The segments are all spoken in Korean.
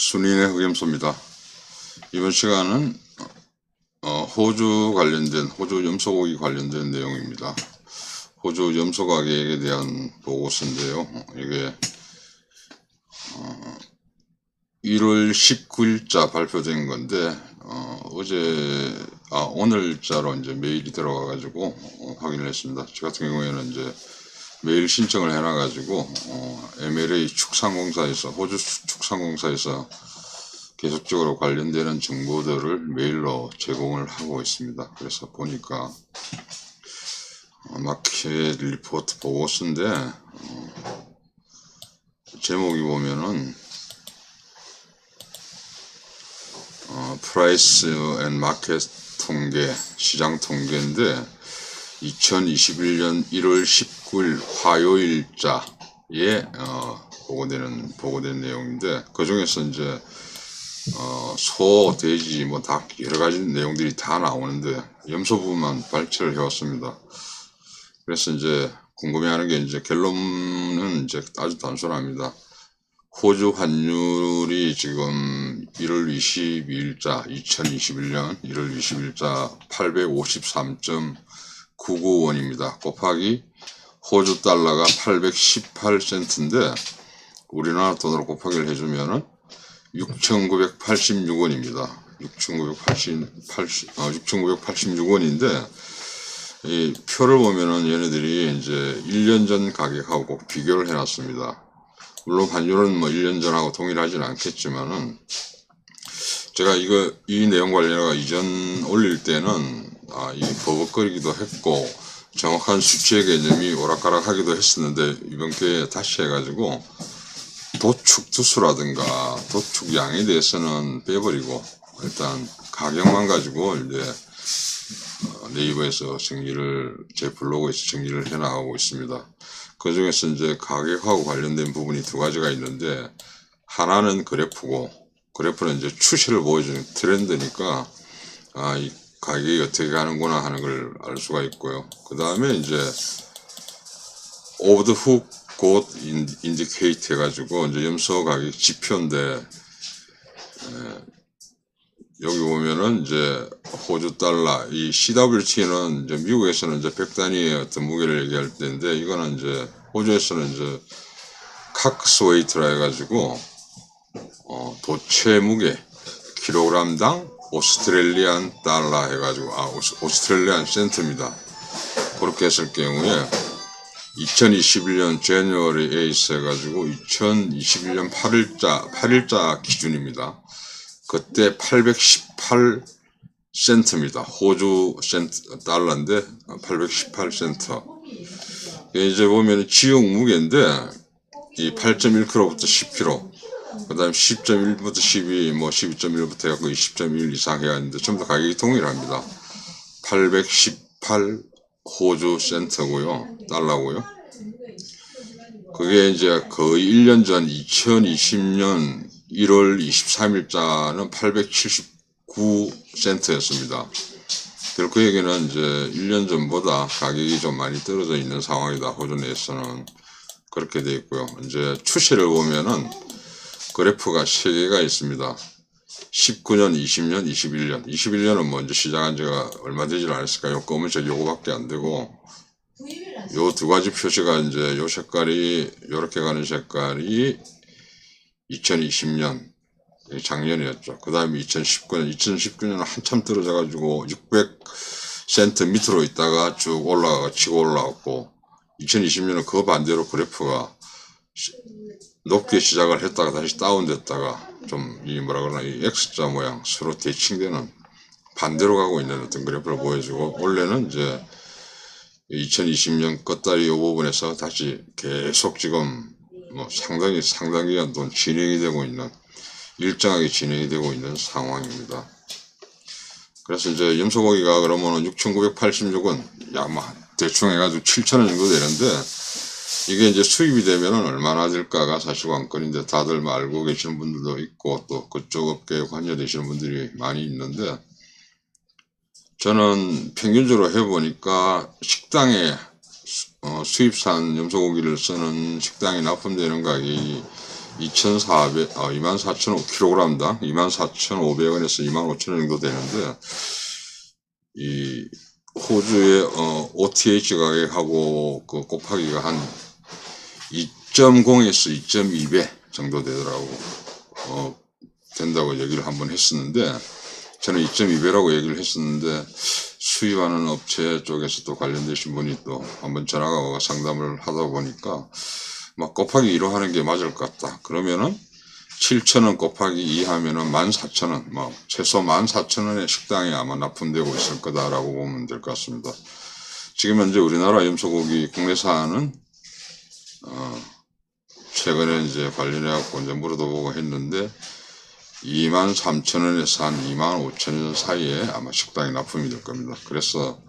순인의 흑염소입니다. 이번 시간은 어, 호주 관련된 호주 염소고기 관련된 내용입니다. 호주 염소 가격에 대한 보고서인데요. 어, 이게 어, 1월 19일자 발표된 건데 어, 제 아, 오늘자로 이제 메일이 들어가 가지고 어, 확인을 했습니다. 저 같은 경우에는 이제 메일 신청을 해놔가지고 어, MLA 축산공사에서 호주 축산공사에서 계속적으로 관련되는 정보들을 메일로 제공을 하고 있습니다. 그래서 보니까 어, 마켓 리포트 보고서인데 어, 제목이 보면은 어, 프라이스 앤 마켓 통계 시장 통계인데 2021년 1월 19일 화요일자에 어, 보고되는 보고된 내용인데 그 중에서 이제 어, 소, 돼지 뭐다 여러 가지 내용들이 다 나오는데 염소 부분만 발췌를 해왔습니다. 그래서 이제 궁금해하는 게 이제 결론은 이제 아주 단순합니다. 호주 환율이 지금 1월 22일자 2021년 1월 20일자 853.99원입니다. 곱하기 호주 달러가 818센트인데 우리나라 돈으로 곱하기를 해주면은 6,986원입니다. 6,980, 80, 어, 6,986원인데, 이 표를 보면은 얘네들이 이제 1년 전 가격하고 비교를 해놨습니다. 물론 환율은 뭐 1년 전하고 동일하지는 않겠지만은, 제가 이거, 이 내용 관련해서 이전 올릴 때는, 아, 이 버벅거리기도 했고, 정확한 수치의 개념이 오락가락 하기도 했었는데, 이번 기회에 다시 해가지고, 도축 두수라든가 도축 양에 대해서는 빼버리고 일단 가격만 가지고 이제 어, 네이버에서 정리를 제 블로그에서 정리를 해 나가고 있습니다. 그 중에서 이제 가격하고 관련된 부분이 두 가지가 있는데 하나는 그래프고 그래프는 이제 추세를 보여주는 트렌드니까 아 이 가격이 어떻게 가는구나 하는 걸 알 수가 있고요. 그 다음에 이제 오브 더훅곧 인디케이트 해가지고 이제 염소 가격 지표인데 에, 여기 보면은 이제 호주 달러 이 CWT는 이제 미국에서는 이제 100단위의 어떤 무게를 얘기할 때인데 이거는 이제 호주에서는 이제 카크스 웨이트라 해가지고 어, 도체 무게 킬로그램당 오스트레일리안 달러 해가지고 아 오스, 오스 트레일리안 센트입니다. 그렇게 했을 경우에 2021년 제뉴얼이 에이스 해가지고 2021년 8일자 8일자 기준입니다. 그때 818 센트입니다. 호주 센트 달러인데 818 센트. 이제 보면 지역 무게인데 이 8.1kg부터 10kg, 그 다음 10.1부터 12, 뭐 12.1부터 해갖고 20.1 이상 해야 하는데 전부 다 가격이 동일합니다. 818 호주 센트고요. 달러고요. 그게 이제 거의 1년 전 2020년 1월 23일자는 879 센트였습니다. 그리고 그 얘기는 이제 1년 전보다 가격이 좀 많이 떨어져 있는 상황이다. 호주 내에서는 그렇게 돼 있고요. 이제 추세를 보면은 그래프가 세 개가 있습니다. 19년, 20년, 21년. 21년은 먼저 시작한 지가 얼마 되질 않았을까요? 검은색 요거밖에 안 되고, 요 두 가지 표시가 이제 요 색깔이, 요렇게 가는 색깔이 2020년, 작년이었죠. 그 다음에 2019년, 2019년은 한참 떨어져가지고 600센트 밑으로 있다가 쭉 올라가, 치고 올라왔고, 2020년은 그 반대로 그래프가 시- 높게 시작을 했다가 다시 다운됐다가 좀 이 뭐라 그러나 이 X자 모양 서로 대칭되는 반대로 가고 있는 어떤 그래프를 보여주고 원래는 이제 2020년 끝다리 이 부분에서 다시 계속 지금 뭐 상당히 상당 기간 동안 진행이 되고 있는 일정하게 진행이 되고 있는 상황입니다. 그래서 이제 염소고기가 그러면은 6,986원 약뭐 대충 해가지고 7,000원 정도 되는데 이게 이제 수입이 되면은 얼마나 될까가 사실 관건인데 다들 뭐 알고 계시는 분들도 있고 또 그쪽 업계에 관여되시는 분들이 많이 있는데 저는 평균적으로 해보니까 식당에 수- 어, 수입산 염소고기를 쓰는 식당에 납품되는 가격이 2,400, 아, 24,000kg당 24,500원에서 25,000원 정도 되는데, 이, 호주의, 어, OTH 가격하고 그 곱하기가 한 2.0에서 2.2배 정도 되더라고, 어, 된다고 얘기를 한번 했었는데, 저는 2.2배라고 얘기를 했었는데, 수입하는 업체 쪽에서 또 관련되신 분이 또 한번 전화가 와 상담을 하다 보니까, 막 곱하기 2로 하는 게 맞을 것 같다. 그러면은 7,000원 곱하기 2 하면은 14,000원, 뭐 최소 14,000원의 식당에 아마 납품되고 있을 거다라고 보면 될 것 같습니다. 지금 현재 우리나라 염소고기 국내산은 어 최근에 이제 관련해 갖고 이제 물어도 보고 했는데 23,000원에서 한 25,000원 사이에 아마 식당에 납품이 될 겁니다. 그래서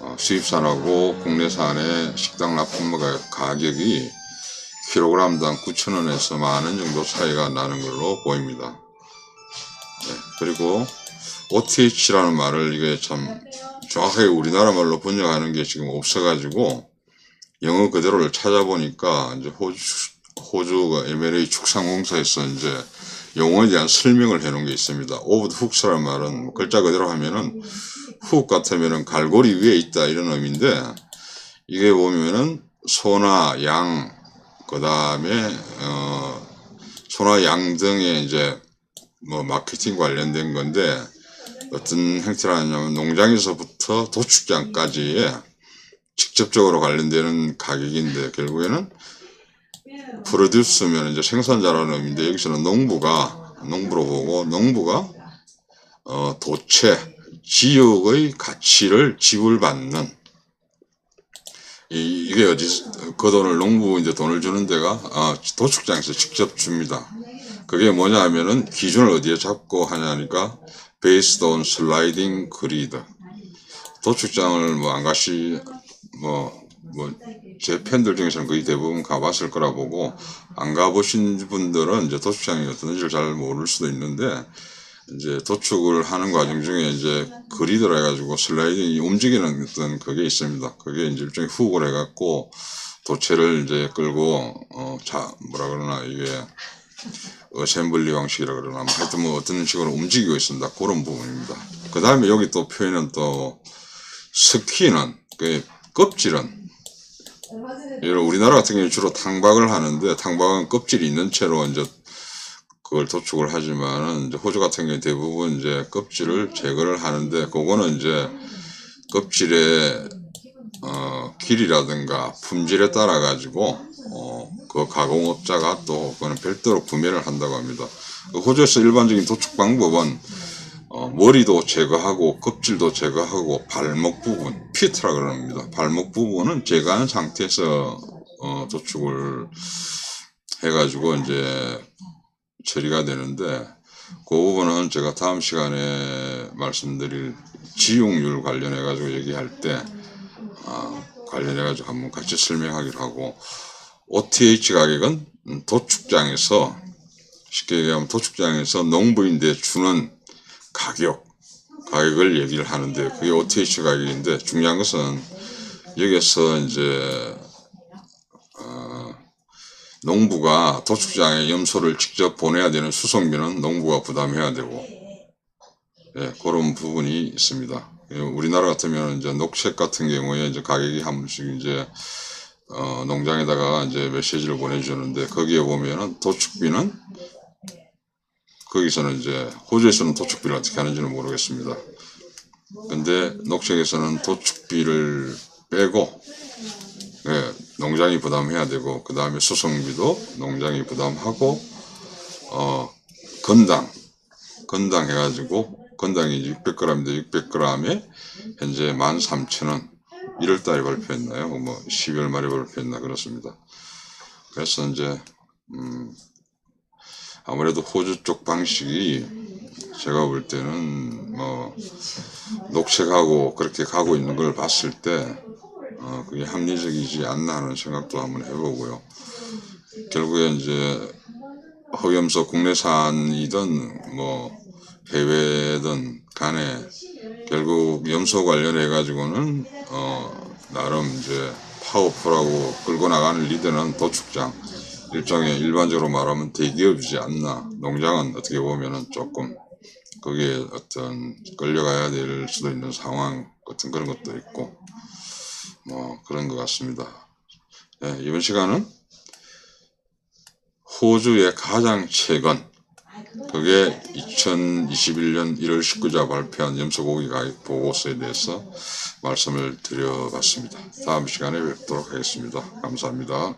어, 수입산하고 국내산의 식당 납품가 가격이 킬로그램당 9,000원에서 만 원 정도 차이가 나는 걸로 보입니다. 네, 그리고 OTH라는 말을 이게 참 정확하게 우리나라 말로 번역하는 게 지금 없어가지고 영어 그대로를 찾아보니까 이제 호주 호주 그 MLA 축산공사에서 이제 용어에 대한 설명을 해놓은 게 있습니다. 오브 훅스라는 말은 뭐 글자 그대로 하면은 훅 같으면은 갈고리 위에 있다 이런 의미인데 이게 보면은 소나 양 그 다음에 어 소나 양 등의 이제 뭐 마케팅 관련된 건데 어떤 형태라냐면 농장에서부터 도축장까지의 직접적으로 관련되는 가격인데 결국에는 프로듀스면 이제 생산자라는 의미인데 여기서는 농부가 농부로 보고 농부가 어 도체 지역의 가치를 지불받는 이, 이게 어디 그 돈을 농부 이제 돈을 주는 데가 어, 도축장에서 직접 줍니다. 그게 뭐냐 하면은 기준을 어디에 잡고 하냐니까 on sliding grid 도축장을 뭐 안 가시 뭐 뭐 제 팬들 중에서는 거의 대부분 가봤을 거라 보고 안 가보신 분들은 이제 도축장이 어떤지를 잘 모를 수도 있는데 이제 도축을 하는 과정 중에 이제 그리드라 해가지고 슬라이딩이 움직이는 어떤 그게 있습니다. 그게 이제 일종의 훅을 해갖고 도체를 이제 끌고 어 자 뭐라 그러나 이게 어셈블리 방식이라 그러나 뭐 하여튼 뭐 어떤 식으로 움직이고 있습니다. 그런 부분입니다. 그 다음에 여기 또 표현은 또 스키는 그 껍질은 예를 우리나라 같은 경우는 주로 탕박을 하는데 탕박은 껍질이 있는 채로 이제 그걸 도축을 하지만은 이제 호주 같은 경우 대부분 이제 껍질을 제거를 하는데 그거는 이제 껍질의 어 길이라든가 품질에 따라 가지고 어 그 가공업자가 또 그거는 별도로 구매를 한다고 합니다. 그 호주에서 일반적인 도축 방법은 어, 머리도 제거하고 껍질도 제거하고 발목 부분 피트라 그럽니다. 발목 부분은 제거한 상태에서 어, 도축을 해가지고 이제 처리가 되는데 그 부분은 제가 다음 시간에 말씀드릴 지용률 관련해 가지고 얘기할 때 아, 관련해 가지고 한번 같이 설명하기로 하고 OTH 가격은 음, 도축장에서 쉽게 얘기하면 도축장에서 농부인데 주는 가격 가격을 얘기를 하는데 그게 OTH 가격인데 중요한 것은 여기서 이제 어, 농부가 도축장에 염소를 직접 보내야 되는 수송비는 농부가 부담해야 되고 예, 그런 부분이 있습니다. 예, 우리나라 같으면 이제 녹색 같은 경우에 이제 가격이 한 번씩 이제 어, 농장에다가 이제 메시지를 보내주는데 거기에 보면은 도축비는 거기서는 이제 호주에서는 도축비를 어떻게 하는지는 모르겠습니다. 근데 녹색에서는 도축비를 빼고 예, 농장이 부담해야 되고 그 다음에 수송비도 농장이 부담하고 어 건당 건당 해가지고 건당이 600g인데 600g에 현재 13,000원 1월달에 발표했나요? 뭐 12월 말에 발표했나 그렇습니다. 그래서 이제 음 아무래도 호주 쪽 방식이 제가 볼 때는 뭐 녹색하고 그렇게 가고 있는 걸 봤을 때 어, 그게 합리적이지 않나 하는 생각도 한번 해보고요. 결국에 이제 흑염소 국내산이든 뭐 해외든 간에 결국 염소 관련해 가지고는 어 나름 이제 파워풀하고 끌고 나가는 리더는 도축장 일종의 일반적으로 말하면 대기업이지 않나. 농장은 어떻게 보면은 조금 거기에 어떤 끌려가야 될 수도 있는 상황 같은 그런 것도 있고 뭐 그런 것 같습니다. 네, 이번 시간은 호주의 가장 최근 그게 2021년 1월 19일 발표한 염소고기 가격 보고서에 대해서 말씀을 드려봤습니다. 다음 시간에 뵙도록 하겠습니다. 감사합니다.